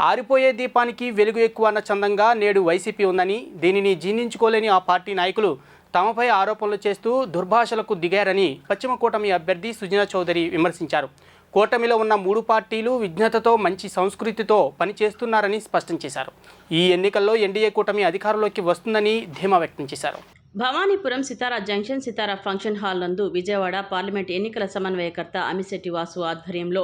ఆరిపోయే దీపానికి వెలుగు ఎక్కువ అన్న చందంగా నేడు వైసీపీ ఉందని దీనిని జీర్ణించుకోలేని ఆ పార్టీ నాయకులు తమపై ఆరోపణలు చేస్తూ దుర్భాషలకు దిగారని పశ్చిమ కూటమి అభ్యర్థి సుజనా చౌదరి విమర్శించారు. కూటమిలో ఉన్న మూడు పార్టీలు విజ్ఞతతో మంచి సంస్కృతితో పనిచేస్తున్నారని స్పష్టం చేశారు. ఈ ఎన్నికల్లో ఎన్డీఏ కూటమి అధికారంలోకి వస్తుందని ధీమా వ్యక్తం చేశారు. Bhavanipuram Sitara junction Sitara function hall నందు విజయవాడ పార్లమెంట్ ఎన్నికల సమన్వయకర్త అమిశెట్టి వాసు ఆధ్వర్యంలో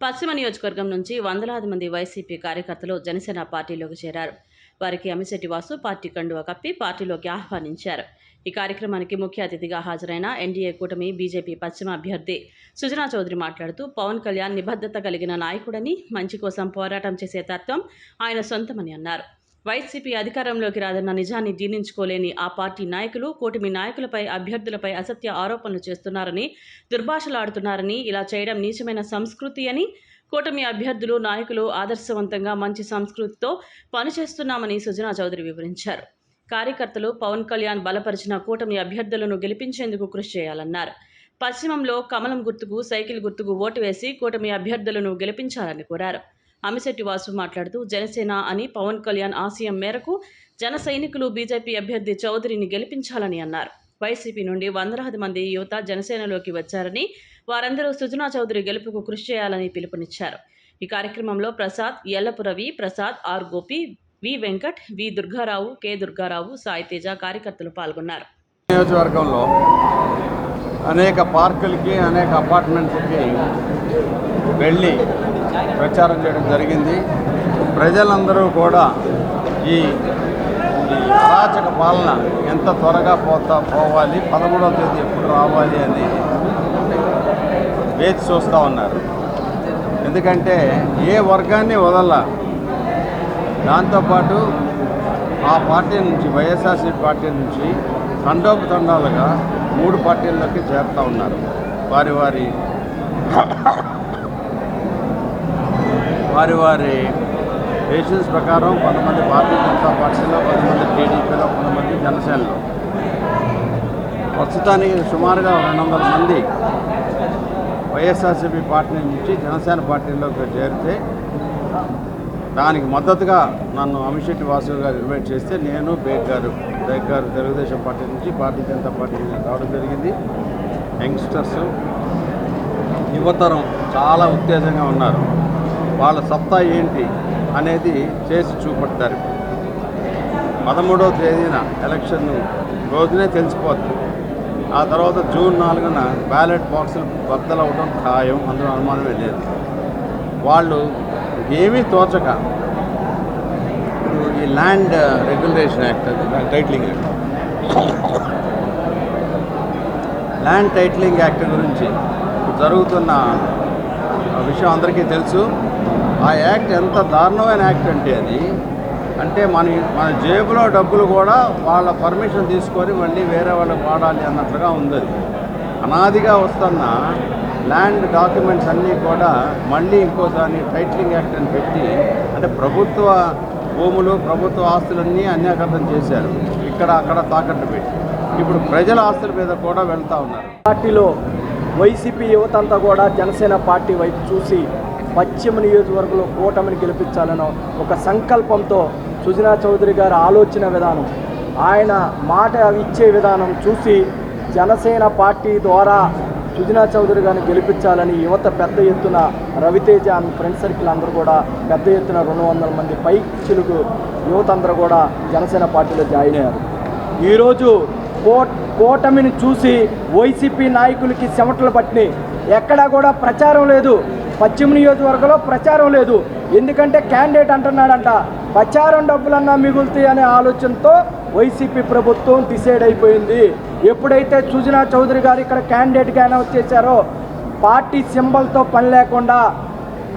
పశ్చిమ నియోజకవర్గం నుంచి వందలాది మంది వైసీపీ కార్యకర్తలు జనసేన పార్టీలోకి చేరారు. వారికి అమిశెట్టి వాసు పార్టీ కండువ కప్పి పార్టీలోకి ఆహ్వానించారు. ఈ కార్యక్రమానికి ముఖ్య అతిథిగా హాజరైన ఎన్డీఏ కూటమి బీజేపీ పశ్చిమ అభ్యర్థి సుజనా చౌదరి మాట్లాడుతూ పవన్ కళ్యాణ్ నిబద్ధత కలిగిన నాయకుడని మంచి కోసం పోరాటం చేసే తత్వం ఆయన సొంతమని అన్నారు. వైసీపీ అధికారంలోకి రాదన్న నిజాన్ని జీర్ణించుకోలేని ఆ పార్టీ నాయకులు కూటమి నాయకులపై అభ్యర్థులపై అసత్య ఆరోపణలు చేస్తున్నారని దుర్భాషలాడుతున్నారని ఇలా చేయడం నీచమైన సంస్కృతి అని కూటమి అభ్యర్థులు నాయకులు ఆదర్శవంతంగా మంచి సంస్కృతితో పనిచేస్తున్నామని సుజనా చౌదరి వివరించారు. కార్యకర్తలు పవన్ కళ్యాణ్ బలపరిచిన కూటమి అభ్యర్థులను గెలిపించేందుకు కృషి చేయాలన్నారు. పశ్చిమంలో కమలం గుర్తుకు సైకిల్ గుర్తుకు ఓటు వేసి కూటమి అభ్యర్థులను గెలిపించాలని కోరారు. అమిశెట్టి వాసు మాట్లాడుతూ జనసేన అని పవన్ కళ్యాణ్ ఆశయం మేరకు జన సైనికులు బీజేపీ అభ్యర్థి చౌదరిని గెలిపించాలని అన్నారు. వైసీపీ నుండి వందలాది మంది యువత జనసేనలోకి వచ్చారని వారందరూ సుజనా చౌదరి గెలుపుకు కృషి చేయాలని పిలుపునిచ్చారు. ఈ కార్యక్రమంలో Prasad ఎల్లపురవి Prasad R Gopi V Venkat V Durgarao K Durgarao Saiteja కార్యకర్తలు పాల్గొన్నారు. నియోజకవర్గంలో అనేక పార్కులకి అనేక అపార్ట్మెంట్లకి వెళ్ళి ప్రచారం చేయడం జరిగింది. ప్రజలందరూ కూడా ఈ అరాచక పాలన ఎంత త్వరగా పోతా పోవాలి పదమూడవ తేదీ ఎప్పుడు రావాలి అని వేచి చూస్తూ ఉన్నారు. ఎందుకంటే ఏ వర్గాన్ని వదల దాంతోపాటు ఆ పార్టీ నుంచి వైఎస్ఆర్సీ పార్టీ నుంచి తండోపతండాలుగా మూడు పార్టీల్లోకి చేరుతూ ఉన్నారు. వారి వారి వారి వారి రేషన్స్ ప్రకారం కొంతమంది భారతీయ జనతా పార్టీలో కొంతమంది టీడీపీలో కొంతమంది జనసేనలో. ప్రస్తుతానికి సుమారుగా రెండు వందల మంది వైఎస్ఆర్సీపీ పార్టీ నుంచి జనసేన పార్టీలోకి చేరితే దానికి మద్దతుగా నన్ను అమిశెట్టి వాసు గారు ఇన్వైట్ చేస్తే నేను బేగ్ గారు బేగ్ గారు తెలుగుదేశం పార్టీ నుంచి భారతీయ జనతా పార్టీ నుంచి రావడం జరిగింది. యంగ్స్టర్స్ యువతరం చాలా ఉత్తేజంగా ఉన్నారు. వాళ్ళ సత్తా ఏంటి అనేది చేసి చూపెడతారు. పదమూడవ తేదీన ఎలక్షన్ రోజునే తెలిసిపోతుంది. ఆ తర్వాత జూన్ నాలుగున బ్యాలెట్ బాక్సులు బద్దలవడం ఖాయం అందులో అనుమానమే లేదు. వాళ్ళు ఏమీ తోచక ఈ ల్యాండ్ రెగ్యులేషన్ యాక్ట్ అది. Titling act. Land titling act గురించి జరుగుతున్న విషయం అందరికీ తెలుసు. ఆ యాక్ట్ ఎంత దారుణమైన యాక్ట్ అంటే అది. అంటే మన మన జేబులో డబ్బులు కూడా వాళ్ళ పర్మిషన్ తీసుకొని మళ్ళీ వేరే వాళ్ళకి వాడాలి అన్నట్లుగా ఉంది అది. అనాదిగా వస్తున్న ల్యాండ్ డాక్యుమెంట్స్ అన్నీ కూడా మళ్ళీ ఇంకో దాన్ని టైటిలింగ్ యాక్ట్ అని పెట్టి అంటే ప్రభుత్వ భూములు ప్రభుత్వ ఆస్తులన్నీ అన్యాకర్థం చేశారు. ఇక్కడ అక్కడ తాకట్టు పెట్టి. ఇప్పుడు ప్రజల ఆస్తుల మీద కూడా వెళ్తూ ఉన్నారు. పార్టీలో వైసీపీ యువత అంతా కూడా జనసేన పార్టీ వైపు చూసి పశ్చిమ నియోజకవర్గంలో కూటమిని గెలిపించాలనో ఒక సంకల్పంతో సుజనా చౌదరి గారి ఆలోచన విధానం ఆయన మాట ఇచ్చే విధానం చూసి జనసేన పార్టీ ద్వారా సుజనా చౌదరి గారిని గెలిపించాలని యువత పెద్ద ఎత్తున రవితేజ అండ్ ఫ్రెండ్ సర్కిల్ అందరూ కూడా పెద్ద ఎత్తున రెండు వందల మంది పై చిలుగు యువత అందరూ కూడా జనసేన పార్టీలో జాయిన్ అయ్యారు. ఈరోజు కూటమిని చూసి వైసీపీ నాయకులకి చెమటలు పట్టినాయి. ఎక్కడా కూడా ప్రచారం లేదు. పశ్చిమ నియోజకవర్గంలో ప్రచారం లేదు. ఎందుకంటే క్యాండిడేట్ అంటున్నాడంట ప్రచారం డబ్బులన్నా మిగులుతాయి అనే ఆలోచనతో వైసీపీ ప్రభుత్వం డిసైడ్ అయిపోయింది. ఎప్పుడైతే సుజనా చౌదరి గారు ఇక్కడ క్యాండిడేట్గా అనౌన్స్ చేశారో పార్టీ సింబల్తో పని లేకుండా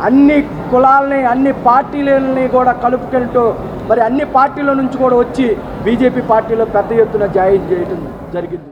అన్ని కులాలని అన్ని పార్టీలని కూడా కలుపుకెళ్తూ మరి అన్ని పార్టీల నుంచి కూడా వచ్చి బీజేపీ పార్టీలో పెద్ద ఎత్తున జాయిన్ చేయడం జరిగింది.